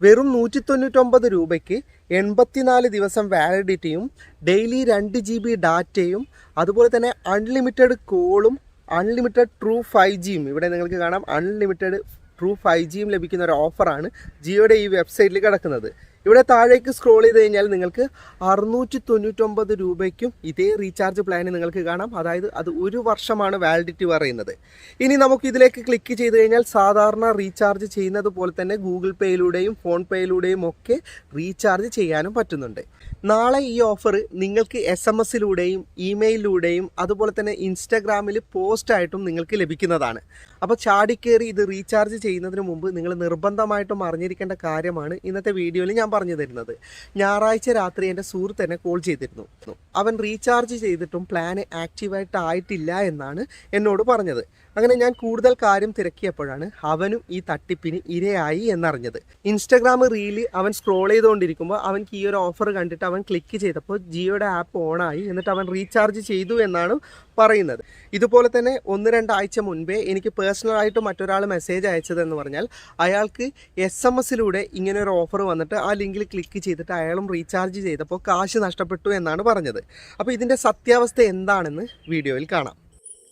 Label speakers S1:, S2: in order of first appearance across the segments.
S1: വെറും നൂറ്റി തൊണ്ണൂറ്റൊമ്പത് രൂപയ്ക്ക് എൺപത്തിനാല് ദിവസം വാലിഡിറ്റിയും ഡെയിലി രണ്ട് ജി ബി ഡാറ്റയും അതുപോലെ തന്നെ അൺലിമിറ്റഡ് കോളും അൺലിമിറ്റഡ് ട്രൂ ഫൈവ് ജിയും ഇവിടെ നിങ്ങൾക്ക് കാണാം അൺലിമിറ്റഡ് ട്രൂ ഫൈവ് ജിയും ലഭിക്കുന്ന ഒരു ഓഫറാണ് ജിയോയുടെ ഈ വെബ്സൈറ്റിൽ കിടക്കുന്നത്. ഇവിടെ താഴേക്ക് സ്ക്രോൾ ചെയ്ത് കഴിഞ്ഞാൽ നിങ്ങൾക്ക് അറുന്നൂറ്റി തൊണ്ണൂറ്റൊമ്പത് രൂപയ്ക്കും ഇതേ റീചാർജ് പ്ലാന് നിങ്ങൾക്ക് കാണാം. അതായത് അത് ഒരു വർഷമാണ് വാലിഡിറ്റി പറയുന്നത്. ഇനി നമുക്ക് ഇതിലേക്ക് ക്ലിക്ക് ചെയ്ത് കഴിഞ്ഞാൽ സാധാരണ റീചാർജ് ചെയ്യുന്നത് പോലെ തന്നെ ഗൂഗിൾ പേയിലൂടെയും ഫോൺ പേയിലൂടെയും ഒക്കെ റീചാർജ് ചെയ്യാനും പറ്റുന്നുണ്ട്. നാളെ ഈ ഓഫർ നിങ്ങൾക്ക് എസ് എം എസിലൂടെയും ഇമെയിലിലൂടെയും അതുപോലെ തന്നെ ഇൻസ്റ്റാഗ്രാമിൽ പോസ്റ്റായിട്ടും നിങ്ങൾക്ക് ലഭിക്കുന്നതാണ്. അപ്പോൾ ചാടിക്കേറി ഇത് റീചാർജ് ചെയ്യുന്നതിന് മുമ്പ് നിങ്ങൾ നിർബന്ധമായിട്ടും അറിഞ്ഞിരിക്കേണ്ട കാര്യമാണ് ഇന്നത്തെ വീഡിയോയിൽ ഞാൻ പറഞ്ഞു തരുന്നത്. ഞായറാഴ്ച രാത്രി എന്റെ സുഹൃത്ത് എന്നെ കോൾ ചെയ്തിരുന്നു. അവൻ റീചാർജ് ചെയ്തിട്ടും പ്ലാന് ആക്റ്റീവായിട്ട് ആയിട്ടില്ല എന്നാണ് എന്നോട് പറഞ്ഞത്. അങ്ങനെ ഞാൻ കൂടുതൽ കാര്യം തിരക്കിയപ്പോഴാണ് അവനും ഈ തട്ടിപ്പിന് ഇരയായി എന്നറിഞ്ഞത്. ഇൻസ്റ്റഗ്രാം റീൽ അവൻ സ്ക്രോൾ ചെയ്തുകൊണ്ടിരിക്കുമ്പോൾ അവൻക്ക് ഈ ഒരു ഓഫർ കണ്ടിട്ട് അവൻ ക്ലിക്ക് ചെയ്തപ്പോൾ ജിയോയുടെ ആപ്പ് ഓണായി എന്നിട്ട് അവൻ റീചാർജ് ചെയ്തു എന്നാണ് പറയുന്നത്. ഇതുപോലെ തന്നെ ഒന്ന് രണ്ടാഴ്ച മുൻപേ എനിക്ക് പേഴ്സണലായിട്ട് മറ്റൊരാൾ മെസ്സേജ് അയച്ചതെന്ന് പറഞ്ഞാൽ അയാൾക്ക് എസ് എം എസിലൂടെ ഇങ്ങനെ ഒരു ഓഫർ വന്നിട്ട് ആ ലിങ്കിൽ ക്ലിക്ക് ചെയ്തിട്ട് അയാളും റീചാർജ് ചെയ്തപ്പോൾ കാശ് നഷ്ടപ്പെട്ടു എന്നാണ് പറഞ്ഞത്. അപ്പോൾ ഇതിന്റെ സത്യാവസ്ഥ എന്താണെന്ന് വീഡിയോയിൽ കാണാം.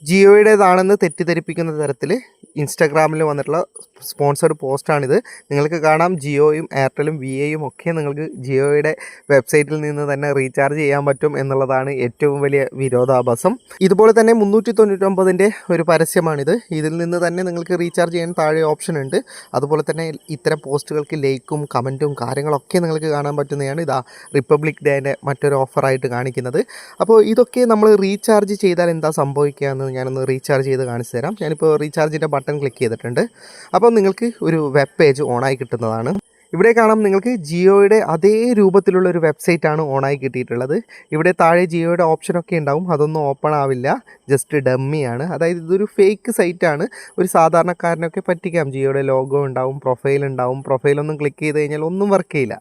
S1: ജിയോയുടേതാണെന്ന് തെറ്റിദ്ധരിപ്പിക്കുന്ന തരത്തിൽ ഇൻസ്റ്റാഗ്രാമിൽ വന്നിട്ടുള്ള സ്പോൺസർഡ് പോസ്റ്റാണിത്. നിങ്ങൾക്ക് കാണാം ജിയോയും എയർടെലും വി എയും ഒക്കെ നിങ്ങൾക്ക് ജിയോയുടെ വെബ്സൈറ്റിൽ നിന്ന് തന്നെ റീചാർജ് ചെയ്യാൻ പറ്റും എന്നുള്ളതാണ് ഏറ്റവും വലിയ വിരോധാഭാസം. ഇതുപോലെ തന്നെ മുന്നൂറ്റി തൊണ്ണൂറ്റൊമ്പതിന്റെ ഒരു പരസ്യമാണിത്. ഇതിൽ നിന്ന് തന്നെ നിങ്ങൾക്ക് റീചാർജ് ചെയ്യാൻ താഴെ ഓപ്ഷൻ ഉണ്ട്. അതുപോലെ തന്നെ ഇത്തരം പോസ്റ്റുകൾക്ക് ലൈക്കും കമന്റും കാര്യങ്ങളൊക്കെ നിങ്ങൾക്ക് കാണാൻ പറ്റുന്നതാണ് ഇതാ റിപ്പബ്ലിക് ഡേന്റെ മറ്റൊരു ഓഫറായിട്ട് കാണിക്കുന്നത്. അപ്പോൾ ഇതൊക്കെ നമ്മൾ റീചാർജ് ചെയ്താൽ എന്താ സംഭവിക്കുക എന്ന് ഞാനൊന്ന് റീചാർജ് ചെയ്ത് കാണിച്ചു തരാം. ഞാനിപ്പോൾ റീചാർജിന്റെ ബട്ടൺ ക്ലിക്ക് ചെയ്തിട്ടുണ്ട്. അപ്പോൾ നിങ്ങൾക്ക് ഒരു വെബ് പേജ് ഓണായി കിട്ടുന്നതാണ്. ഇവിടെ കാണാം നിങ്ങൾക്ക് ജിയോയുടെ അതേ രൂപത്തിലുള്ള ഒരു വെബ്സൈറ്റാണ് ഓണായി കിട്ടിയിട്ടുള്ളത്. ഇവിടെ താഴെ ജിയോയുടെ ഓപ്ഷനൊക്കെ ഉണ്ടാവും. അതൊന്നും ഓപ്പൺ ആവില്ല. ജസ്റ്റ് ഡമ്മിയാണ് അതായത് ഇതൊരു ഫേക്ക് സൈറ്റാണ് ഒരു സാധാരണക്കാരനൊക്കെ പറ്റിക്കാം. ജിയോയുടെ ലോഗോ ഉണ്ടാവും പ്രൊഫൈൽ ഉണ്ടാവും. പ്രൊഫൈലൊന്നും ക്ലിക്ക് ചെയ്ത് കഴിഞ്ഞാൽ ഒന്നും വർക്ക് ചെയ്യില്ല.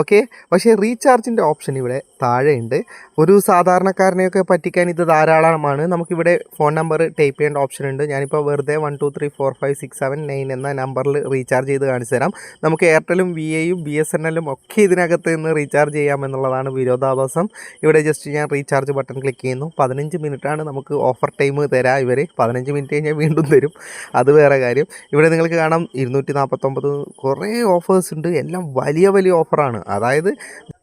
S1: ഓക്കെ പക്ഷേ റീചാർജിന്റെ ഓപ്ഷൻ ഇവിടെ താഴെയുണ്ട് ഒരു സാധാരണക്കാരനെയൊക്കെ പറ്റിക്കാൻ ഇത് ധാരാളമാണ്. നമുക്കിവിടെ ഫോൺ നമ്പർ ടൈപ്പ് ചെയ്യേണ്ട ഓപ്ഷൻ ഉണ്ട്. ഞാനിപ്പോൾ വെറുതെ one two three four five six seven nine എന്ന നമ്പറിൽ റീചാർജ് ചെയ്ത് കാണിച്ചു തരാം നമുക്ക് എയർടെലും വി എയും ബി എസ് എൻ എല്ലും ഒക്കെ ഇതിനകത്ത് നിന്ന് റീചാർജ് ചെയ്യാമെന്നുള്ളതാണ് വിരോധാഭാസം. ഇവിടെ ജസ്റ്റ് ഞാൻ റീചാർജ് ബട്ടൺ ക്ലിക്ക് ചെയ്യുന്നു. പതിനഞ്ച് മിനിറ്റാണ് നമുക്ക് ഓഫർ ടൈം തരാം ഇവർ പതിനഞ്ച് മിനിറ്റ് കഴിഞ്ഞാൽ വീണ്ടും തരും. അത് വേറെ കാര്യം. ഇവിടെ നിങ്ങൾക്ക് കാണാം ഇരുന്നൂറ്റി നാൽപ്പത്തൊമ്പത് കുറേ ഓഫേഴ്സ് ഉണ്ട്. എല്ലാം വലിയ വലിയ ഓഫറാണ് അതായത്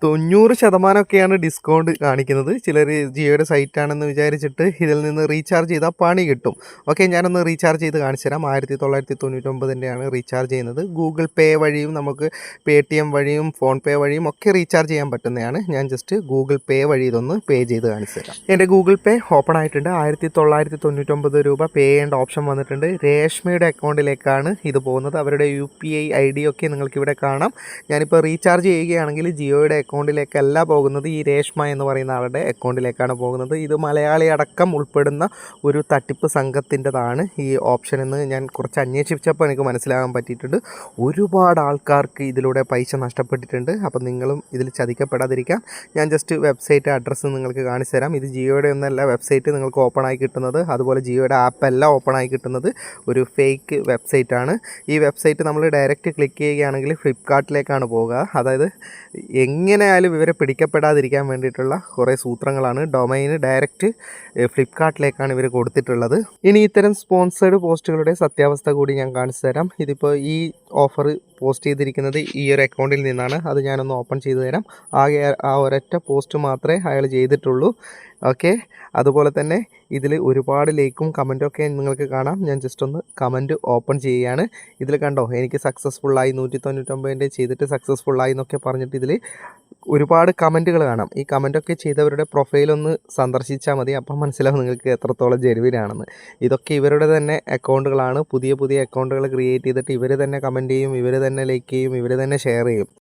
S1: തൊണ്ണൂറ് ശതമാനമൊക്കെയാണ് ഡിസ്കൗണ്ട് കാണിക്കുന്നത്. ചിലർ ജിയോയുടെ സൈറ്റാണെന്ന് വിചാരിച്ചിട്ട് ഇതിൽ നിന്ന് റീചാർജ് ചെയ്താൽ പണി കിട്ടും. ഓക്കെ ഞാനൊന്ന് റീചാർജ് ചെയ്ത് കാണിച്ചു തരാം. ആയിരത്തി തൊള്ളായിരത്തി തൊണ്ണൂറ്റൊമ്പതിന്റെയാണ് റീചാർജ് ചെയ്യുന്നത്. ഗൂഗിൾ പേ വഴിയും നമുക്ക് പേ ടി എം വഴിയും ഫോൺ പേ വഴിയും ഒക്കെ റീചാർജ് ചെയ്യാൻ പറ്റുന്നതാണ്. ഞാൻ ജസ്റ്റ് ഗൂഗിൾ പേ വഴി ഇതൊന്ന് പേ ചെയ്ത് കാണിച്ചു തരാം. എന്റെ ഗൂഗിൾ പേ ഓപ്പൺ ആയിട്ടുണ്ട്. ആയിരത്തി തൊള്ളായിരത്തി തൊണ്ണൂറ്റൊമ്പത് രൂപ പേ ചെയ്യേണ്ട ഓപ്ഷൻ വന്നിട്ടുണ്ട്. രേഷ്മയുടെ അക്കൗണ്ടിലേക്കാണ് ഇത് പോകുന്നത്. അവരുടെ U P I I D ഒക്കെ നിങ്ങൾക്കിവിടെ കാണാം. ഞാനിപ്പോൾ റീചാർജ് ചെയ്യുകയാണെങ്കിൽ ജിയോയുടെ അക്കൗണ്ടിലേക്കല്ല പോകുന്നത് ഈ രേഷ്മ എന്ന് പറയുന്ന ആളുടെ അക്കൗണ്ടിലേക്കാണ് പോകുന്നത്. ഇത് മലയാളി അടക്കം ഉൾപ്പെടുന്ന ഒരു തട്ടിപ്പ് സംഘത്തിന്റെതാണ് ഈ ഓപ്ഷൻ എന്ന് ഞാൻ കുറച്ച് അന്വേഷിച്ചപ്പോൾ എനിക്ക് മനസ്സിലാകാൻ പറ്റിയിട്ടുണ്ട്. ഒരുപാട് ആൾക്കാർക്ക് ഇതിലൂടെ പൈസ നഷ്ടപ്പെട്ടിട്ടുണ്ട്. അപ്പം നിങ്ങളും ഇതിൽ ചതിക്കപ്പെടാതിരിക്കാം ഞാൻ ജസ്റ്റ് വെബ്സൈറ്റ് അഡ്രസ്സ് നിങ്ങൾക്ക് കാണിച്ചു തരാം. ഇത് ജിയോയുടെ ഒന്നല്ല വെബ്സൈറ്റ് നിങ്ങൾക്ക് ഓപ്പൺ ആയി കിട്ടുന്നത്. അതുപോലെ ജിയോയുടെ ആപ്പ് ഓപ്പൺ ആയി കിട്ടുന്നത്. ഒരു ഫേക്ക് വെബ്സൈറ്റ് ആണ്. ഈ വെബ്സൈറ്റ് നമ്മൾ ഡയറക്റ്റ് ക്ലിക്ക് ചെയ്യുകയാണെങ്കിൽ ഫ്ലിപ്കാർട്ടിലേക്കാണ് പോകുക. അതായത് എങ്ങനെയായാലും ഇവരെ പിടിക്കപ്പെടാതിരിക്കാൻ വേണ്ടിയിട്ടുള്ള കുറേ സൂത്രങ്ങളാണ്. ഡൊമൈന് ഡയറക്റ്റ് ഫ്ലിപ്കാർട്ടിലേക്കാണ് ഇവർ കൊടുത്തിട്ടുള്ളത്. ഇനി ഇത്തരം സ്പോൺസേഡ് പോസ്റ്റുകളുടെ സത്യാവസ്ഥ കൂടി ഞാൻ കാണിച്ചു തരാം. ഇതിപ്പോൾ ഈ ഓഫർ പോസ്റ്റ് ചെയ്തിരിക്കുന്നത് ഈ ഒരു അക്കൗണ്ടിൽ നിന്നാണ്. അത് ഞാനൊന്ന് ഓപ്പൺ ചെയ്തു തരാം. ആകെ ആ ഒരൊറ്റ പോസ്റ്റ് മാത്രമേ അയാൾ ചെയ്തിട്ടുള്ളൂ. ഓക്കെ? അതുപോലെ തന്നെ ഇതിൽ ഒരുപാട് ലൈക്കും കമന്റും ഒക്കെ നിങ്ങൾക്ക് കാണാം. ഞാൻ ജസ്റ്റ് ഒന്ന് കമന്റ് ഓപ്പൺ ചെയ്യുകയാണ്. ഇതിൽ കണ്ടോ? എനിക്ക് സക്സസ്ഫുള്ളായി നൂറ്റി തൊണ്ണൂറ്റൊമ്പതിന്റെ ചെയ്തിട്ട് സക്സസ്ഫുള്ളായി എന്നൊക്കെ പറഞ്ഞിട്ട് ഇതിൽ ഒരുപാട് കമന്റുകൾ കാണാം. ഈ കമന്റൊക്കെ ചെയ്തവരുടെ പ്രൊഫൈലൊന്ന് സന്ദർശിച്ചാൽ മതി. അപ്പം മനസ്സിലാവും നിങ്ങൾക്ക് എത്രത്തോളം ജെനുവിനാണെന്ന്. ഇതൊക്കെ ഇവരുടെ തന്നെ അക്കൗണ്ടുകളാണ് പുതിയ പുതിയ അക്കൗണ്ടുകൾ ക്രിയേറ്റ് ചെയ്തിട്ട് ഇവർ തന്നെ കമന്റ് ചെയ്യും ഇവർ തന്നെ ലൈക്ക് ചെയ്യും ഇവർ തന്നെ ഷെയർ ചെയ്യും.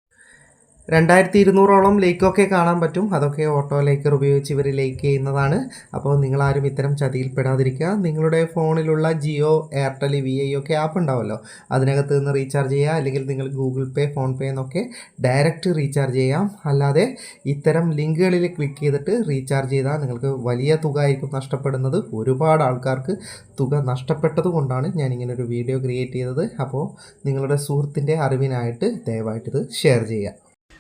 S1: രണ്ടായിരത്തി ഇരുന്നൂറോളം ലേക്കൊക്കെ കാണാൻ പറ്റും. അതൊക്കെ ഓട്ടോ ലേക്കർ ഉപയോഗിച്ച് ഇവർ ലേക്ക് ചെയ്യുന്നതാണ്. അപ്പോൾ നിങ്ങളാരും ഇത്തരം ചതിയിൽപ്പെടാതിരിക്കുക. നിങ്ങളുടെ ഫോണിലുള്ള ജിയോ എയർടെൽ വി ഐ ഒക്കെ ആപ്പ് ഉണ്ടാവുമല്ലോ അതിനകത്ത് നിന്ന് റീചാർജ് ചെയ്യുക. അല്ലെങ്കിൽ നിങ്ങൾ ഗൂഗിൾ പേ ഫോൺ പേ എന്നൊക്കെ ഡയറക്റ്റ് റീചാർജ് ചെയ്യാം. അല്ലാതെ ഇത്തരം ലിങ്കുകളിൽ ക്ലിക്ക് ചെയ്തിട്ട് റീചാർജ് ചെയ്താൽ നിങ്ങൾക്ക് വലിയ തുക ആയിരിക്കും നഷ്ടപ്പെടുന്നത്. ഒരുപാട് ആൾക്കാർക്ക് തുക നഷ്ടപ്പെട്ടതുകൊണ്ടാണ് ഞാൻ ഇങ്ങനെ ഒരു വീഡിയോ ക്രിയേറ്റ് ചെയ്തത്. അപ്പോൾ നിങ്ങളുടെ സുഹൃത്തിന്റെ അറിവിനായിട്ട് ദയവായിട്ടിത് ഷെയർ ചെയ്യുക.